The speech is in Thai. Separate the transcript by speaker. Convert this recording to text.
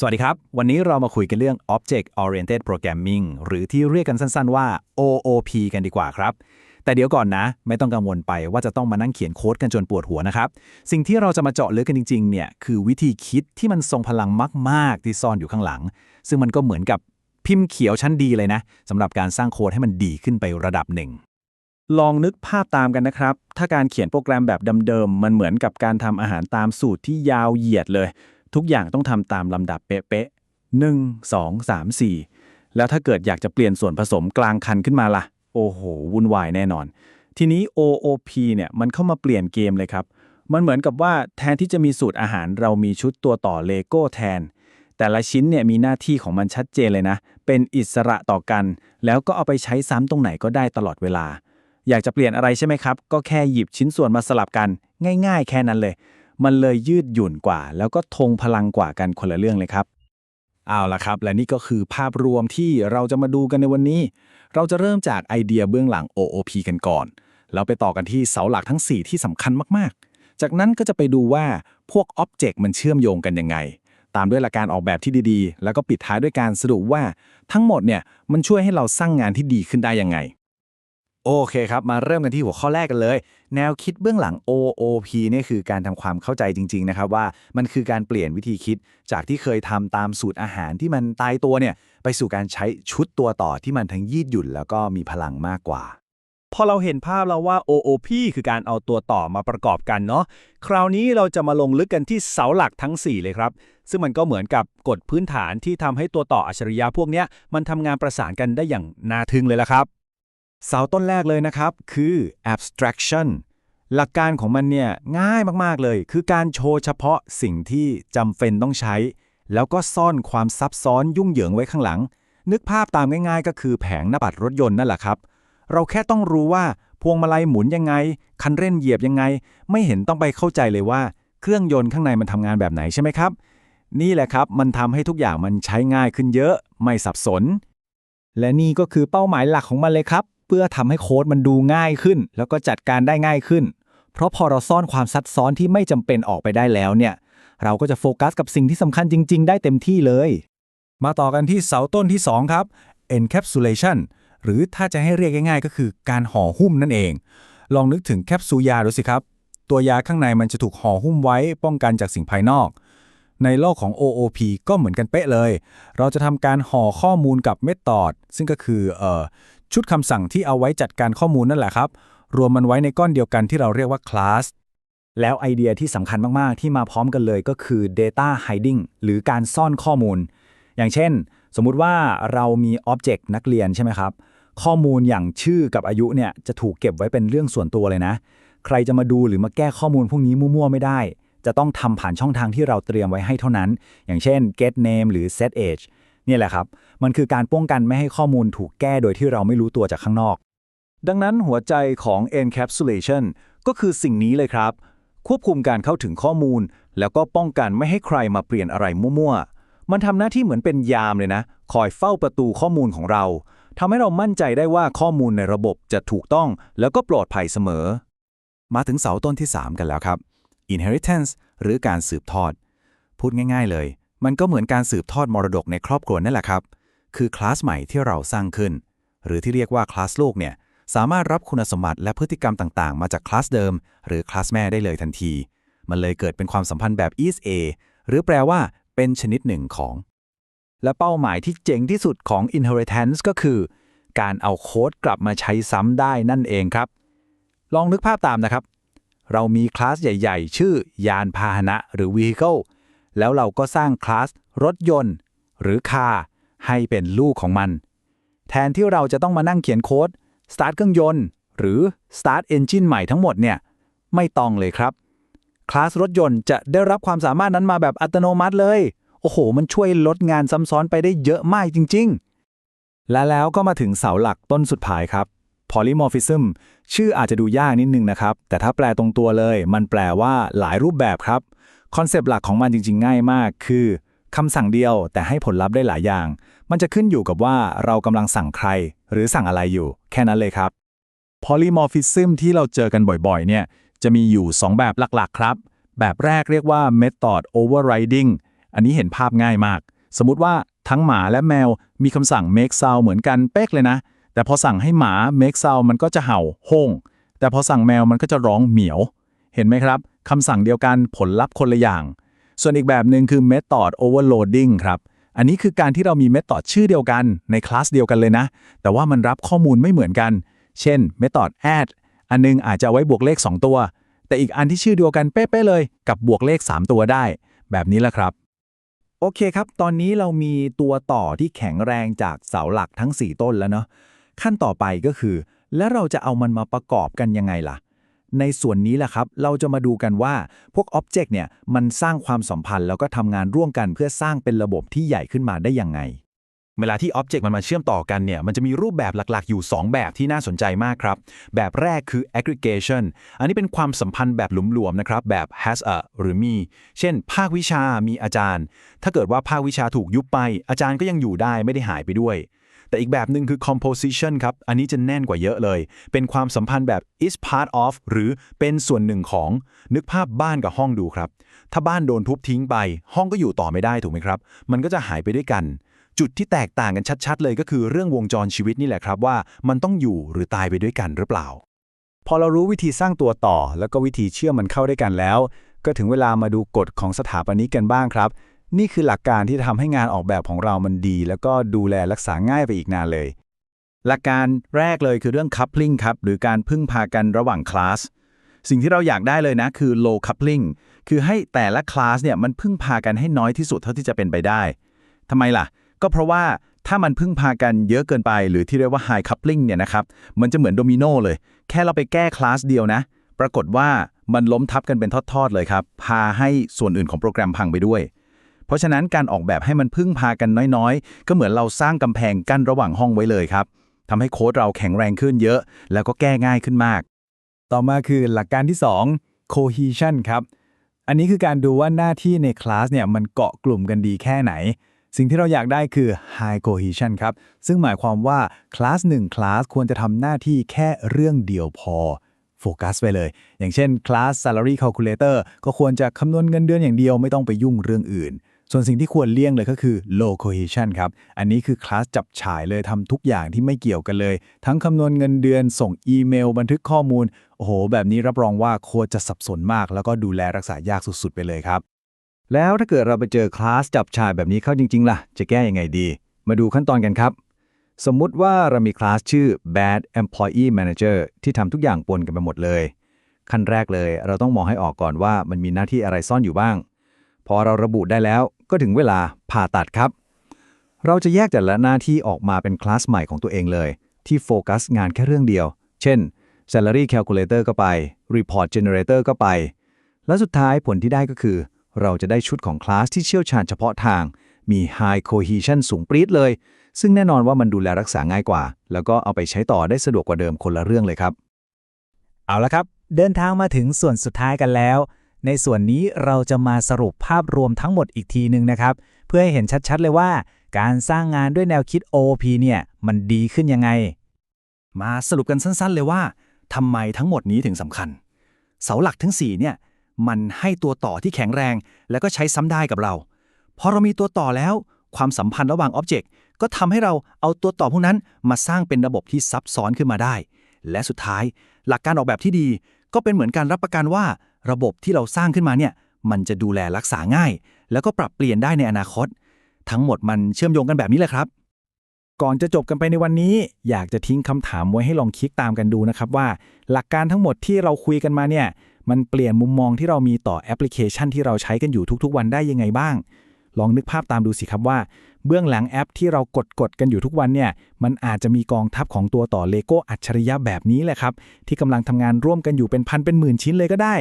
Speaker 1: สวัสดีครับ วันนี้เรามาคุยกันเรื่อง Object Oriented Programming หรือที่เรียกกันสั้นๆว่า OOP กันดีกว่าครับ แต่เดี๋ยวก่อนนะ ไม่ต้องกังวลไปว่าจะต้องมานั่งเขียนโค้ดกันจนปวดหัวนะครับ สิ่งที่เราจะมาเจาะลึกกันจริงๆเนี่ยคือวิธีคิดที่มันทรงพลังมากๆ ที่ซ่อนอยู่ข้างหลัง ซึ่งมันก็เหมือนกับพิมพ์เขียวชั้นดีเลยนะสำหรับการสร้างโค้ดให้มันดีขึ้นไประดับหนึ่ง
Speaker 2: ลองนึกภาพตามกันนะครับ ถ้าการเขียนโปรแกรมแบบเดิมๆ มันเหมือนกับการทำอาหารตามสูตรที่ยาวเหยียดเลย ทุกอย่างต้องทำตามลำดับเป๊ะๆหนึ่งสองสามสี่แล้วถ้าเกิดอยากจะเปลี่ยนส่วนผสมกลางคันขึ้นมาล่ะ โอ้โห วุ่นวายแน่นอน ทีนี้ OOP เนี่ยมันเข้ามาเปลี่ยนเกมเลยครับ มันเหมือนกับว่าแทนที่จะมีสูตรอาหารเรามีชุดตัวต่อเลโก้แทน แต่ละชิ้นเนี่ยมีหน้าที่ของมันชัดเจนเลยนะ เป็นอิสระต่อกัน แล้วก็เอาไปใช้ซ้ำตรงไหนก็ได้ตลอดเวลา อยากจะเปลี่ยนอะไรใช่ไหมครับ ก็แค่หยิบชิ้นส่วนมาสลับกัน ง่าย ๆ แค่นั้นเลย มันเลยยืดหยุ่นกว่า แล้วก็ทงพลังกว่ากันคนละเรื่องเลยครับ
Speaker 1: เอาละครับ และนี่ก็คือภาพรวมที่เราจะมาดูกันในวันนี้ เราจะเริ่มจากไอเดียเบื้องหลัง OOP กันก่อน แล้วไปต่อกันที่เสาหลักทั้ง 4 ที่สำคัญมากๆ จากนั้นก็จะไปดูว่าพวกอ็อบเจกต์มันเชื่อมโยงกันยังไงตามด้วยหลักการออกแบบที่ดีๆ แล้วก็ปิดท้ายด้วยการสรุปว่าทั้งหมดเนี่ยมันช่วยให้เราสร้างงานที่ดีขึ้นได้ยังไง โอเคครับ มาเริ่มกันที่หัวข้อแรกกันเลย แนวคิดเบื้องหลัง OOP เนี่ยคือการทำความเข้าใจจริง ๆ นะครับ ว่ามันคือการเปลี่ยนวิธีคิด จากที่เคยทำตามสูตรอาหารที่มันตายตัวเนี่ย ไปสู่การใช้ชุดตัวต่อที่มันทั้งยืดหยุ่น แล้วก็มีพลังมากกว่า
Speaker 3: พอเราเห็นภาพแล้วว่า OOP คือการเอาตัวต่อมาประกอบกันเนาะคราวนี้เราจะมาลงลึกกันที่เสาหลักทั้ง 4 เลยครับ ซึ่งมันก็เหมือนกับกฎพื้นฐานที่ทำให้ตัวต่ออัจฉริยะพวกนี้มันทำงานประสานกันได้อย่างน่าทึ่งเลยละครับ
Speaker 1: เสาต้นแรกเลยนะครับ คือ abstraction หลักการของมันเนี่ยง่ายมากๆเลย คือการโชว์เฉพาะสิ่งที่จำเป็นต้องใช้ แล้วก็ซ่อนความซับซ้อนยุ่งเหยิงไว้ข้างหลัง นึกภาพตามง่ายๆ ก็คือแผงหน้าปัดรถยนต์นั่นแหละครับ เราแค่ต้องรู้ว่าพวงมาลัยหมุนยังไง คันเร่งเหยียบยังไง ไม่เห็นต้องไปเข้าใจเลยว่าเครื่องยนต์ข้างในมันทำงานแบบไหนใช่ไหมครับ นี่แหละครับมันทำให้ทุกอย่างมันใช้ง่ายขึ้นเยอะ ไม่สับสน และนี่ก็คือเป้าหมายหลักของมันเลยครับ เพื่อทำให้โค้ดมันดูง่ายขึ้น แล้วก็จัดการได้ง่ายขึ้น เพราะพอเราซ่อนความซับซ้อนที่ไม่จำเป็นออกไปได้แล้วเนี่ย เราก็จะโฟกัสกับสิ่งที่สำคัญจริง ๆ ได้เต็มที่เลย มาต่อกันที่เสาต้นที่ 2 ครับ encapsulation หรือถ้าจะให้เรียกง่ายๆ ก็คือการห่อหุ้มนั่นเอง ลองนึกถึงแคปซูลยาดูสิครับ ตัวยาข้างในมันจะถูกห่อหุ้มไว้ป้องกันจากสิ่งภายนอก ในโลกของ OOP ก็เหมือนกันเป๊ะเลย เราจะทำการห่อข้อมูลกับเมธอดซึ่งก็คือเอ่อ ชุดคำสั่งที่เอาไว้จัดการข้อมูลนั่นแหละครับ รวมมันไว้ในก้อนเดียวกันที่เราเรียกว่าคลาสแล้วไอเดียที่สำคัญมาก ๆ ที่มาพร้อมกันเลยก็คือ data hiding หรือการซ่อนข้อมูล อย่างเช่น สมมุติว่าเรามี object นักเรียนใช่ไหมครับ ข้อมูลอย่างชื่อกับอายุเนี่ยจะถูกเก็บไว้เป็นเรื่องส่วนตัวเลยนะ ใครจะมาดูหรือมาแก้ข้อมูลพวกนี้มั่ว ๆ ไม่ได้ จะต้องทำผ่านช่องทางที่เราเตรียมไว้ให้เท่านั้น อย่างเช่น get name หรือ set age นี่แหละครับ มันคือการป้องกันไม่ให้ข้อมูลถูกแก้โดยที่เราไม่รู้ตัวจากข้างนอก ดังนั้นหัวใจของ encapsulation ก็คือสิ่งนี้เลยครับ ควบคุมการเข้าถึงข้อมูล แล้วก็ป้องกันไม่ให้ใครมาเปลี่ยนอะไรมั่วๆ มันทำหน้าที่เหมือนเป็นยามเลยนะ คอยเฝ้าประตูข้อมูลของเราทำให้เรามั่นใจได้ว่าข้อมูลในระบบจะถูกต้องแล้วก็ปลอดภัยเสมอ มาถึงเสาต้นที่ 3 กันแล้วครับ inheritance หรือการสืบทอด พูดง่าย ๆเลย มันก็เหมือนการสืบทอดมรดกในครอบครัวนั่นแหละครับ คือคลาสใหม่ที่เราสร้างขึ้น หรือที่เรียกว่าคลาสลูกเนี่ยสามารถรับคุณสมบัติและพฤติกรรมต่างๆ มาจากคลาสเดิม หรือคลาสแม่ได้เลยทันที มันเลยเกิดเป็นความสัมพันธ์แบบ is a หรือแปลว่า เป็นชนิดหนึ่งของ และเป้าหมายที่เจ๋งที่สุดของ inheritance ก็คือ การเอาโค้ดกลับมาใช้ซ้ำได้นั่นเองครับ ลองนึกภาพตามนะครับ เรามีคลาสใหญ่ ๆ ชื่อยานพาหนะหรือ vehicle แล้วเราก็สร้างคลาสรถยนต์ หรือ car ให้เป็นลูกของมัน แทนที่เราจะต้องมานั่งเขียนโค้ด start เครื่องยนต์ หรือ start engine ใหม่ทั้งหมดเนี่ย ไม่ต้องเลยครับ คลาสรถยนต์จะได้รับความสามารถนั้นมาแบบอัตโนมัติเลย โอ้โห มันช่วยลดงานซ้ำซ้อนไปได้เยอะมากจริง ๆ และแล้วก็มาถึงเสาหลักต้นสุดท้ายครับ polymorphism ชื่ออาจจะดูยากนิดนึงนะครับ แต่ถ้าแปลตรงตัวเลย มันแปลว่าหลายรูปแบบครับ คอนเซปต์หลักของมันจริง ๆ ง่ายมาก คือคำสั่งเดียวแต่ให้ผลลัพธ์ได้หลายอย่าง มันจะขึ้นอยู่กับว่าเรากำลังสั่งใคร หรือสั่งอะไรอยู่ แค่นั้นเลยครับ polymorphism ที่เราเจอกันบ่อยๆ เนี่ยจะมีอยู่ 2 แบบหลักๆ ครับ แบบแรกเรียกว่า method overriding
Speaker 2: อันนี้เห็นภาพง่ายมาก สมมติว่าทั้งหมาและแมวมีคำสั่ง make sound เหมือนกันเป๊กเลยนะ แต่พอสั่งให้หมา make sound มันก็จะเห่าโฮงแต่พอสั่งแมวมันก็จะร้องเหมียว เห็นไหมครับ คำสั่งเดียวกันผลลัพธ์คนละอย่าง ส่วนอีกแบบหนึ่งคือ method overloading ครับ อันนี้คือการที่เรามี method ชื่อเดียวกันในคลาสเดียวกันเลยนะ แต่ว่ามันรับข้อมูลไม่เหมือนกัน เช่น method add อันนึงอาจจะไว้บวกเลข 2 ตัว แต่อีกอันที่ชื่อเดียวกันเป๊ะๆเลย กับบวกเลข 3 ตัวได้ แบบนี้แหละครับ
Speaker 1: โอเคครับ ตอนนี้เรามีตัวต่อที่แข็งแรงจากเสาหลักทั้ง 4 ต้นแล้วเนาะขั้นต่อไปก็คือ แล้วเราจะเอามันมาประกอบกันยังไงล่ะ ในส่วนนี้แหละครับ เราจะมาดูกันว่าพวกอ็อบเจกต์เนี่ยมันสร้างความสัมพันธ์แล้วก็ทำงานร่วมกันเพื่อสร้างเป็นระบบที่ใหญ่ขึ้นมาได้ยังไง
Speaker 4: เวลาที่ Object มันมาเชื่อมต่อกันเนี่ย มันจะมีรูปแบบหลักๆ อยู่ 2 แบบที่น่าสนใจมากครับ แบบแรกคือ aggregation อันนี้เป็นความสัมพันธ์แบบหลวมๆนะครับ แบบ has a หรือมี เช่น ภาควิชามีอาจารย์ ถ้าเกิดว่าภาควิชาถูกยุบไป อาจารย์ก็ยังอยู่ได้ไม่ได้หายไปด้วย แต่อีกแบบหนึ่งคือ composition ครับ อันนี้จะแน่นกว่าเยอะเลย เป็นความสัมพันธ์แบบ is part of หรือเป็นส่วนหนึ่งของ นึกภาพบ้านกับห้องดูครับ ถ้าบ้านโดนทุบทิ้งไป ห้องก็อยู่ต่อไม่ได้ถูกไหมครับ มันก็จะหายไปด้วยกัน จุดที่แตกต่างกันชัด ๆ เลยก็คือเรื่องวงจรชีวิตนี่แหละครับว่ามันต้องอยู่หรือตายไปด้วยกันหรือเปล่า
Speaker 1: พอเรารู้วิธีสร้างตัวต่อ แล้วก็วิธีเชื่อมมันเข้าด้วยกันแล้ว ก็ถึงเวลามาดูกฎของสถาปนิกกันบ้างครับ นี่คือหลักการที่ทำให้งานออกแบบของเรามันดี แล้วก็ดูแลรักษาง่ายไปอีกนานเลย
Speaker 2: หลักการแรกเลยคือเรื่อง coupling ครับ หรือการพึ่งพากันระหว่างคลาส สิ่งที่เราอยากได้เลยนะ คือ low coupling คือให้แต่ละคลาสเนี่ยมันพึ่งพากันให้น้อยที่สุดเท่าที่จะเป็นไปได้ทำไมล่ะ ก็เพราะว่าถ้ามันพึ่งพากันเยอะเกินไป หรือที่เรียกว่า high coupling เนี่ยนะครับมันจะเหมือนโดมิโนเลย แค่เราไปแก้คลาสเดียวนะ ปรากฏว่ามันล้มทับกันเป็นทอดๆเลยครับพาให้ส่วนอื่นของโปรแกรมพังไปด้วย ราะฉะนั้นการออกแบบให้มันพึ่งพากันน้อยๆ ก็เหมือนเราสร้างกำแพงกั้นระหว่างห้องไว้เลยครับทำให้โค้ดเราแข็งแรงขึ้นเยอะ แล้วก็แก้ง่ายขึ้นมาก
Speaker 1: ต่อมาคือหลักการที่ 2 cohesion ครับ อันนี้คือการดูว่าหน้าที่ในคลาสเนี่ยมันเกาะกลุ่มกันดีแค่ไหน สิ่งที่เราอยากได้คือ high cohesion ครับ ซึ่งหมายความว่าคลาส1คลาสควรจะทำหน้าที่แค่เรื่องเดียวพอโฟกัสไปเลย อย่างเช่นคลาส salary calculator ก็ควรจะคำนวณเงินเดือนอย่างเดียวไม่ต้องไปยุ่งเรื่องอื่น ส่วนสิ่งที่ควรเลี่ยงเลยก็คือ low cohesion ครับ อันนี้คือคลาสจับฉ่ายเลยทำทุกอย่างที่ไม่เกี่ยวกันเลย ทั้งคำนวณเงินเดือน ส่งอีเมล บันทึกข้อมูล โอ้โห แบบนี้รับรองว่าโคจะสับสนมาก แล้วก็ดูแลรักษายากสุดๆ ไปเลยครับ แล้วถ้าเกิดเราไปเจอคลาสจับฉ่ายแบบนี้เข้าจริง ๆ ล่ะ จะแก้ยังไงดี มาดูขั้นตอนกันครับ สมมุติว่าเรามีคลาสชื่อ bad employee manager ที่ทำทุกอย่างปนกันไปหมดเลย ขั้นแรกเลย เราต้องมองให้ออกก่อนว่ามันมีหน้าที่อะไรซ่อนอยู่บ้าง พอเราระบุได้แล้วก็ถึงเวลาผ่าตัดครับ เราจะแยกแต่ละหน้าที่ออกมาเป็นคลาสใหม่ของตัวเองเลย ที่โฟกัสงานแค่เรื่องเดียว เช่น salary calculator ก็ไป report generator ก็ไป และสุดท้ายผลที่ได้ก็คือ เราจะได้ชุดของคลาสที่เชี่ยวชาญเฉพาะทาง มี high cohesion สูงปรี๊ดเลย ซึ่งแน่นอนว่ามันดูแลรักษาง่ายกว่า แล้วก็เอาไปใช้ต่อได้สะดวกกว่าเดิมคนละเรื่องเลยครับ
Speaker 5: เอาละครับ เดินทางมาถึงส่วนสุดท้ายกันแล้ว ในส่วนนี้เราจะมาสรุปภาพรวมทั้งหมดอีกทีหนึ่งนะครับ เพื่อให้เห็นชัดๆเลยว่า การสร้างงานด้วยแนวคิด OOP เนี่ยมันดีขึ้นยังไง
Speaker 3: มาสรุปกันสั้นๆ เลยว่าทำไมทั้งหมดนี้ถึงสำคัญ เสาหลักทั้ง 4 เนี่ยมันให้ตัวต่อที่แข็งแรง แล้วก็ใช้ซ้ำได้กับเรา พอเรามีตัวต่อแล้ว ความสัมพันธ์ระหว่างอ็อบเจกต์ก็ทำให้เราเอาตัวต่อพวกนั้นมาสร้างเป็นระบบที่ซับซ้อนขึ้นมาได้ และสุดท้าย หลักการออกแบบที่ดี ก็เป็นเหมือนการรับประกันว่า ระบบที่เราสร้างขึ้นมาเนี่ยมันจะดูแลรักษาง่าย แล้วก็ปรับเปลี่ยนได้ในอนาคต ทั้งหมดมันเชื่อมโยงกันแบบนี้แหละครับ
Speaker 5: ก่อนจะจบกันไปในวันนี้ อยากจะทิ้งคำถามไว้ให้ลองคิดตามกันดูนะครับว่า หลักการทั้งหมดที่เราคุยกันมาเนี่ยมันเปลี่ยนมุมมองที่เรามีต่อแอปพลิเคชันที่เราใช้กันอยู่ทุกๆ วันได้ยังไงบ้าง ลองนึกภาพตามดูสิครับว่า เบื้องหลังแอปที่เรากดกดกันอยู่ทุกวันเนี่ย มันอาจจะมีกองทัพของตัวต่อเลโก้อัจฉริยะแบบนี้แหละครับ ที่กำลังทำงานร่วมกันอยู่เป็นพันเป็นหมื่นชิ้นเลยก็ได้